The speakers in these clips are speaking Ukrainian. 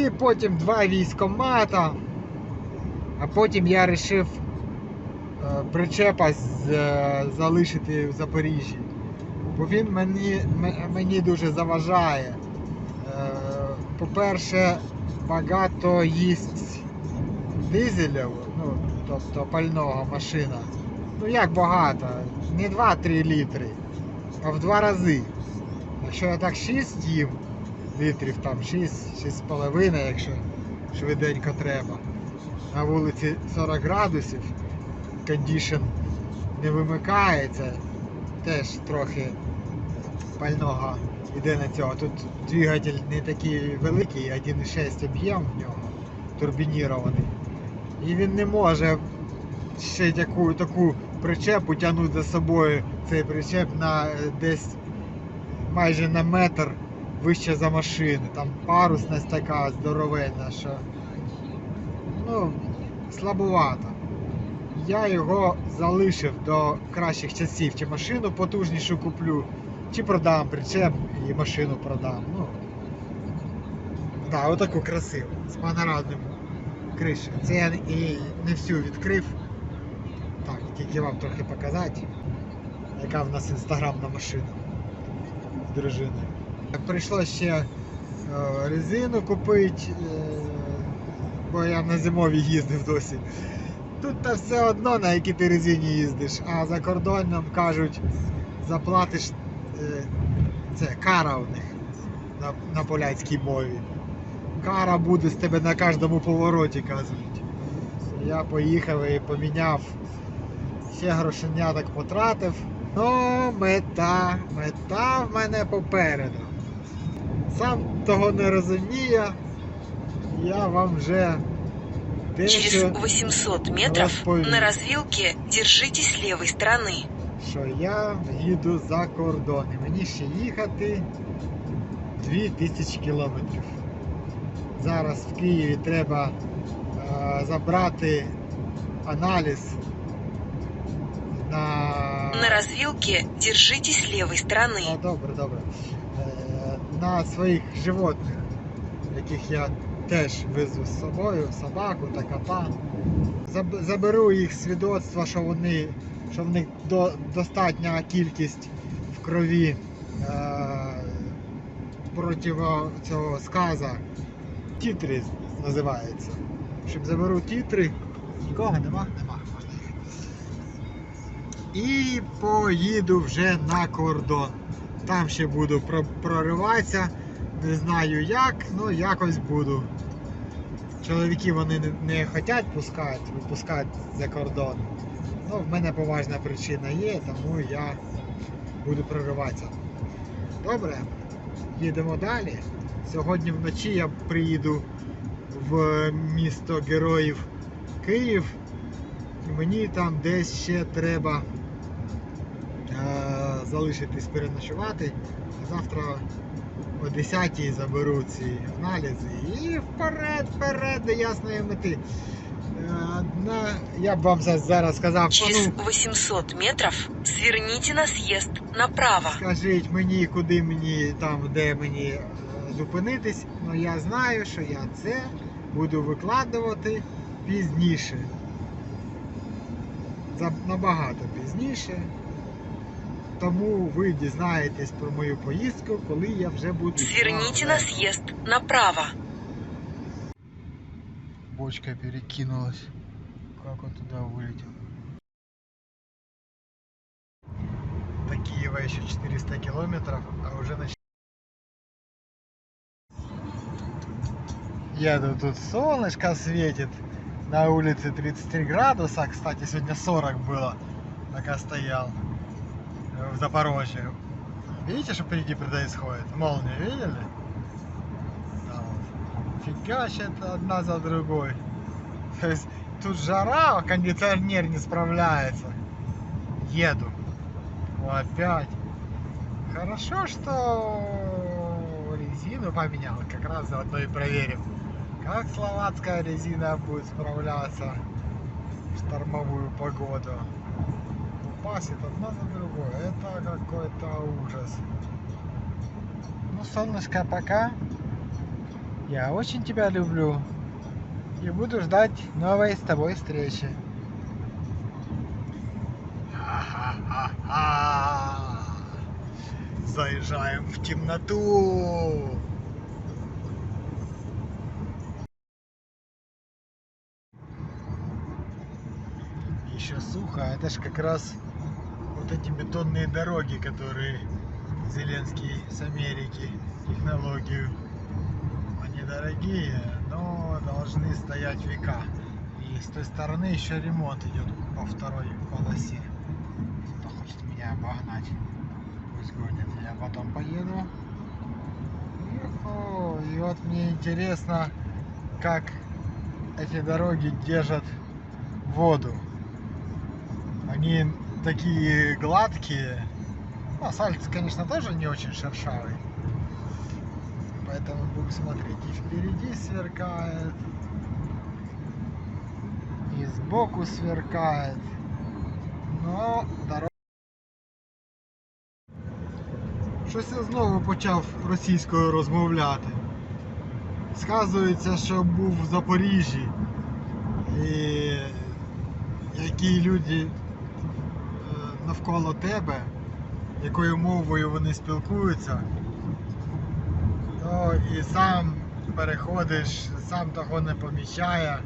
І потім два військомата. А потім я вирішив е, причепа е, залишити в Запоріжжі. Бо він мені, мені дуже заважає. Е, По-перше, багато їсть дизелів, ну, тобто пального машина. Ну як багато? Не 2-3 літри, а в два рази. Якщо я так 6 їм літрів, там 6, 6,5, якщо швиденько треба. На вулиці 40 градусів, кондішн не вимикається, теж трохи пального йде на цього. Тут двигатель не такий великий, 1,6 об'єм в нього, турбінірований. І він не може ще таку, таку причепу тягнути за собою цей причеп на е, десь майже на метр вище за машини. Там парусність така здоровенна, що ну, слабувато. Я його залишив до кращих часів. Чи машину потужнішу куплю, чи продам причеп і машину продам. Ну, да, отаку красиву, з панорамним кришею. Це я і не всю відкрив. Так, тільки вам трохи показати, яка в нас інстаграмна машина з дружиною. Прийшло ще е, резину купити, е, бо я на зимовій їздив досі. Тут та все одно, на якій ти резині їздиш, а за кордоном кажуть, заплатиш е, це кара у них на, на поляцькій мові. Кара буде з тебе на кожному повороті, кажуть. Я поїхав і поміняв. Ще грошеняток потратив. Ну, мета, мета в мене попереду. Сам того не розумію. Я вам вже Через 800 метров Расповед. на развилке держитесь левой стороны. що я їду за кордон. І мені ще їхати 2000 кілометрів. Зараз в Києві треба е, забрати аналіз на. На развилке держитесь левой А, стороны. добре, добре. Е, на своїх животних, яких я теж везу з собою, собаку та кота. Заберу їх свідоцтва, що вони, що в них до, достатня кількість в крові е, проти цього сказа. Тітри називається. Щоб заберу тітри. Нікого нема? Нема. І поїду вже на кордон. Там ще буду прориватися. Не знаю як, ну якось буду. Чоловіки вони не, не хочуть пускати, випускати за кордон. Ну, в мене поважна причина є, тому я буду прориватися. Добре, їдемо далі. Сьогодні вночі я приїду в місто героїв Київ. І мені там десь ще треба е, залишитись переночувати. Завтра о 10 заберу ці аналізи і вперед, вперед до ясної мети. Е, на, я б вам зараз сказав, Через ну, 800 метров сверните на съезд направо. скажіть мені, куди мені там, де мені е, зупинитись. Ну я знаю, що я це буду викладувати пізніше. Набагато пізніше. Тому ви дізнаєтесь про мою поїздку, коли я вже буду. Сверните на знати. съезд направо. Бочка перекинулась. Как он туда вылетел? До Киева еще 400 километров, а уже нач... Еду, тут солнышко светит. На улице 33 градуса. Кстати, сегодня 40 было, пока стоял э, в Запорожье. Видите, что впереди происходит? Молнию видели? Да, вот. Фигачит одна за другой. То есть тут жара, а кондиционер не справляется. Еду. Опять. Хорошо, что резину поменял. Как раз заодно и проверим. Как словацкая резина будет справляться в штормовую погоду. Упасит одно за другое. Это какой-то ужас. Ну, солнышко пока. Я очень тебя люблю. И буду ждать новой с тобой встречи. Заезжаем в темноту. Еще сухо. Это ж как раз вот эти бетонные дороги, которые Зеленский с Америки технологию. Они дорогие, но должны стоять века. И с той стороны еще ремонт идет по второй полосе. Кто хочет меня обогнать, пусть гонит. Я потом поеду. И вот мне интересно, как эти дороги держат воду. Они такие гладкие. Асфальт, конечно, тоже не очень шершавый. Поэтому будем смотреть. И впереди сверкает. И сбоку сверкает. Но дорога. Щось я знову почав російською розмовляти. Сказується, що був в Запоріжжі. І які люди навколо тебе, якою мовою вони спілкуються, то і сам переходиш, сам того не помічає.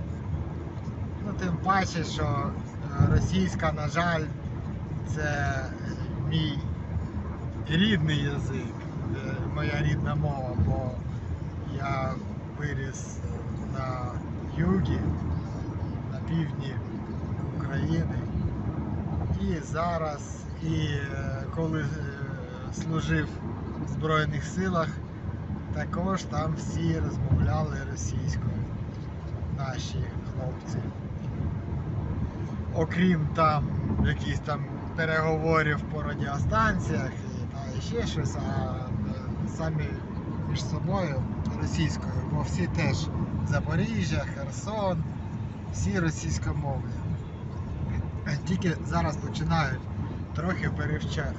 Ну, тим паче, що е, російська, на жаль, це мій рідний язик, е, моя рідна мова, бо я виріс на югі, на півдні України. І зараз, і е, коли е, служив в Збройних силах, також там всі розмовляли російською, наші хлопці. Окрім там якихось там переговорів по радіостанціях і та ще щось, а е, самі між собою російською, бо всі теж Запоріжжя, Херсон, всі російськомовні. Тільки зараз починають трохи перевчитися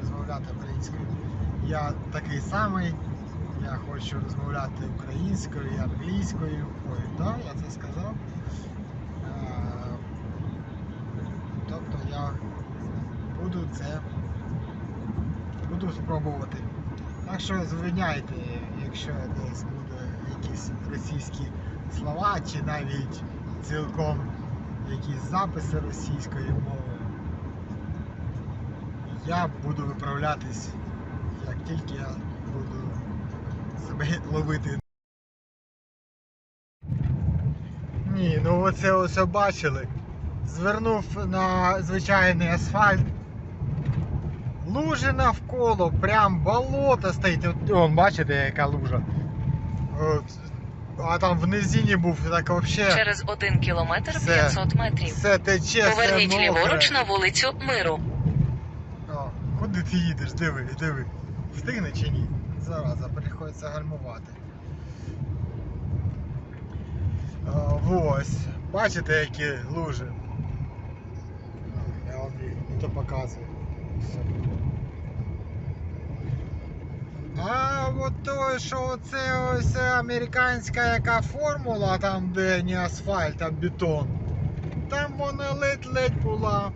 розмовляти українською. Я такий самий, я хочу розмовляти українською і англійською. Ой, так, я це сказав. Е, Тобто я буду це буду спробувати. Так що звиняйте, якщо десь буде якісь російські слова, чи навіть цілком якісь записи російської мови. Я буду виправлятись, як тільки я буду себе ловити. Ні, ну оце ось бачили. Звернув на звичайний асфальт. Лужи навколо, прям болото стоїть. От, вон, бачите, яка лужа. От. А там в низині був так взагалі. Через 1 кілометр Все. 500 метрів. Все тече, Поверніть все мокре. ліворуч на вулицю Миру. О, куди ти їдеш? Диви, диви. Встигне чи ні? Зараза, приходиться гальмувати. О, ось. Бачите, які лужи? Я вам їх не то показую. Все. А от то, що це ось американська яка формула, там де не асфальт, а бетон. Там вона ледь-ледь була.